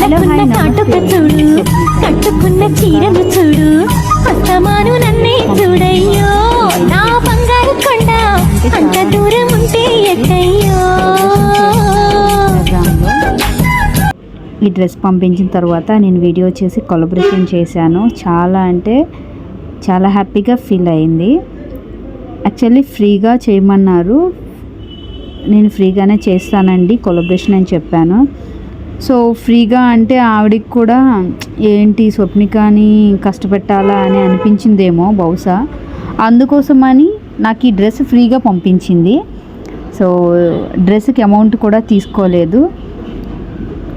కళ్ళకున్న కాటుక చూడు కట్టుకున్న చీరను చూడు అస్తమాను నన్నే చూడయ్యో నా బంగారు కొండ అంత దూరం ఉంటే ఎట్టయ్యో ఈ డ్రెస్ పంపించిన తర్వాత నేను వీడియో చేసి కొలబరేషన్ చేశాను. చాలా అంటే చాలా హ్యాపీగా ఫీల్ అయింది. యాక్చువల్లీ ఫ్రీగా చేయమన్నారు. నేను ఫ్రీగానే చేస్తానండి కొలబరేషన్ అని చెప్పాను. సో ఫ్రీగా అంటే ఆవిడకి కూడా ఏంటి స్వప్నికాని కష్టపెట్టాలా అని అనిపించిందేమో బహుశా. అందుకోసమని నాకు ఈ డ్రెస్ ఫ్రీగా పంపించింది. సో డ్రెస్కి అమౌంట్ కూడా తీసుకోలేదు.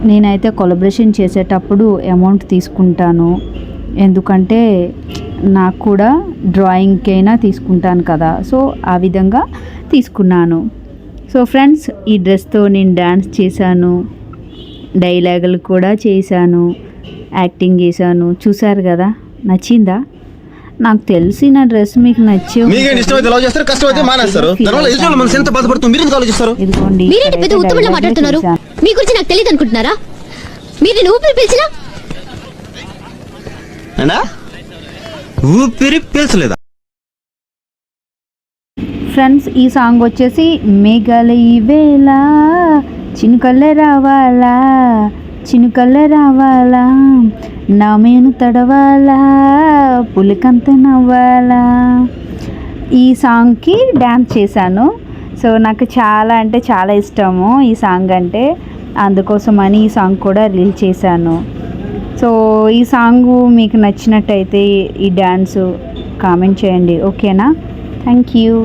నేనైతే కొలబరేషన్ చేసేటప్పుడు అమౌంట్ తీసుకుంటాను. ఎందుకంటే నాకు కూడా డ్రాయింగ్కైనా తీసుకుంటాను కదా. సో ఆ విధంగా తీసుకున్నాను. సో ఫ్రెండ్స్ ఈ డ్రెస్తో నేను డ్యాన్స్ చేశాను. డైలాగులు కూడా చేశాను యాక్టింగ్ చేశాను. చూసారు కదా? నచ్చిందా? నాకు తెలిసి నా డ్రెస్ మీకు నచ్చే ఇదిగోండి మీరేంటి పెద్ద ఉత్తమంలో మాట్లాడుతున్నారు. మీ గురించి నాకు తెలియదు అనుకుంటున్నారా? మీరు నేను ఊపిరి పిలిచినా? ఊపిరి పీల్చలేదా? ఫ్రెండ్స్ ఈ సాంగ్ వచ్చేసి మేఘాల వేళ చినుకల్ల రావాలా చినుకల్ల రావాలా నా మేను తడవాలా పులికంత నవ్వాలా. ఈ సాంగ్కి డ్యాన్స్ చేశాను. సో నాకు చాలా అంటే చాలా ఇష్టము ఈ సాంగ్ అంటే. అందుకోసమని ఈ సాంగ్ కూడా రిలీజ్ చేశాను. సో ఈ సాంగ్ మీకు నచ్చినట్టయితే ఈ డ్యాన్స్ కామెంట్ చేయండి. ఓకేనా? Thank you.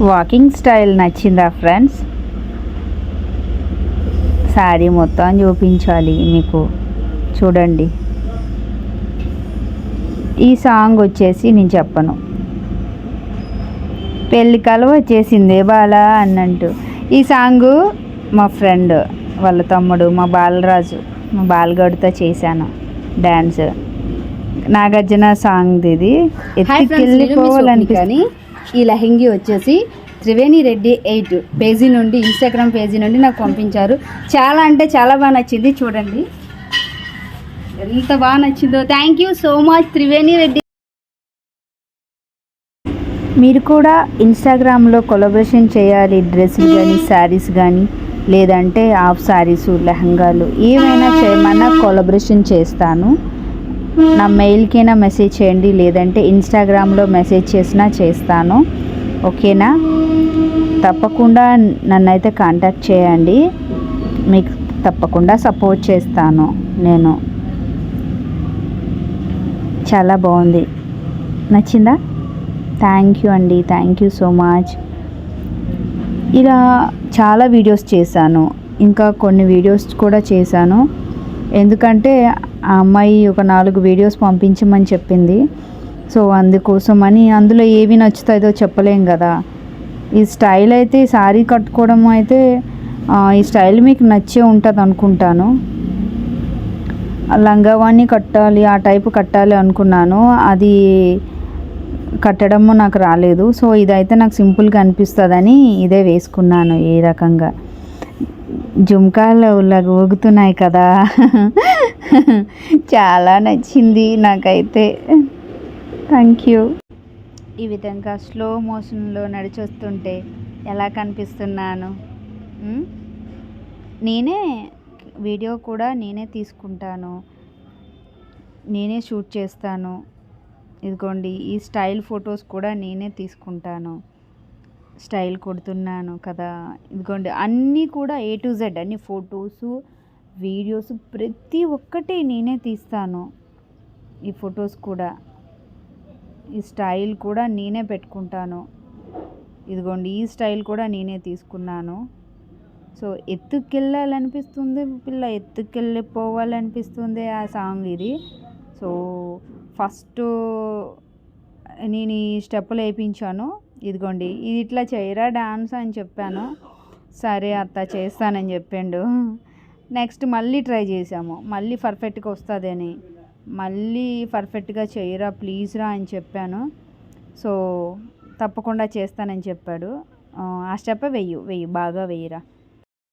వాకింగ్ స్టైల్ నచ్చిందా ఫ్రెండ్స్? శారీ మొత్తం చూపించాలి మీకు. చూడండి. ఈ సాంగ్ వచ్చేసి నేను చెప్పను. పెళ్ళి కల వచ్చేసింది బాలా అన్నట్టు ఈ సాంగ్ మా ఫ్రెండ్ వాళ్ళ తమ్ముడు మా బాలరాజు మా బాలగడుతో చేశాను డ్యాన్స్. నాగార్జున సాంగ్ ఇది. ఎత్తుకెళ్ళిపోవాలని కానీ ఈ లెహంగి వచ్చేసి త్రివేణి రెడ్డి ఎయిట్ పేజీ నుండి ఇన్స్టాగ్రామ్ పేజీ నుండి నాకు పంపించారు. చాలా అంటే చాలా బాగా నచ్చింది చూడండి. ఎంత బాగా నచ్చిందో. Thank you so much Triveni Reddy. మీరు కూడా ఇన్స్టాగ్రామ్లో కొలబరేషన్ చేయాలి డ్రెస్సులు కానీ శారీస్ కానీ లేదంటే హాఫ్ శారీస్ లెహంగాలు ఏమైనా చేయమన్నా కొలబరేషన్ చేస్తాను. నా మెయిల్కైనా మెసేజ్ చేయండి లేదంటే ఇన్స్టాగ్రామ్లో మెసేజ్ చేసినా చేస్తాను. ఓకేనా? తప్పకుండా నన్నైతే కాంటాక్ట్ చేయండి. మీకు తప్పకుండా సపోర్ట్ చేస్తాను నేను. చాలా బాగుంది. నచ్చిందా? థ్యాంక్ యూ అండి. థ్యాంక్ యూ సో మచ్ ఇలా చాలా వీడియోస్ చేశాను. ఇంకా కొన్ని వీడియోస్ కూడా చేశాను. ఎందుకంటే ఆ అమ్మాయి ఒక నాలుగు వీడియోస్ పంపించమని చెప్పింది. సో అందుకోసం అని అందులో ఏవి నచ్చుతాయో చెప్పలేం కదా. ఈ స్టైల్ అయితే ఈ శారీ కట్టుకోవడం అయితే ఈ స్టైల్ మీకు నచ్చే ఉంటుంది అనుకుంటాను. లంగావాణి కట్టాలి ఆ టైపు కట్టాలి అనుకున్నాను. అది కట్టడము నాకు రాలేదు. సో ఇదైతే నాకు సింపుల్గా అనిపిస్తుందని ఇదే వేసుకున్నాను ఈ రకంగా. జుంకాలు ఇలాగ ఊగుతున్నాయి కదా. చాలా నచ్చింది నాకైతే. థ్యాంక్ యూ ఈ విధంగా స్లో మోషన్లో నడిచొస్తుంటే ఎలా కనిపిస్తున్నాను? నేనే వీడియో కూడా నేనే తీసుకుంటాను. నేనే షూట్ చేస్తాను. ఇదిగోండి ఈ స్టైల్ ఫొటోస్ కూడా నేనే తీసుకుంటాను. స్టైల్ కొడుతున్నాను కదా. ఇదిగోండి అన్నీ కూడా ఏ టు జెడ్ అన్ని ఫొటోస్ వీడియోస్ ప్రతి ఒక్కటి నేనే తీస్తాను. ఈ ఫొటోస్ కూడా. ఈ స్టైల్ కూడా నేనే పెట్టుకుంటాను. ఇదిగోండి ఈ స్టైల్ కూడా నేనే తీసుకున్నాను. సో ఎత్తుకెళ్ళాలనిపిస్తుంది పిల్ల ఎత్తుకెళ్ళిపోవాలనిపిస్తుంది ఆ సాంగ్ ఇది. సో ఫస్ట్ నేను ఈ స్టెప్పులు వేయించాను ఇదిగోండి ఇది ఇట్లా చేయరా డాన్స్ అని చెప్పాను. సరే అత్త చేస్తానని చెప్పిండు. నెక్స్ట్ మళ్ళీ ట్రై చేసాము మళ్ళీ పర్ఫెక్ట్గా వస్తుందని. మళ్ళీ పర్ఫెక్ట్గా చేయరా ప్లీజ్ రా అని చెప్పాను. సో తప్పకుండా చేస్తానని చెప్పాడు. ఆ స్టెప్ వెయ్యి వెయ్యి బాగా వెయ్యిరా.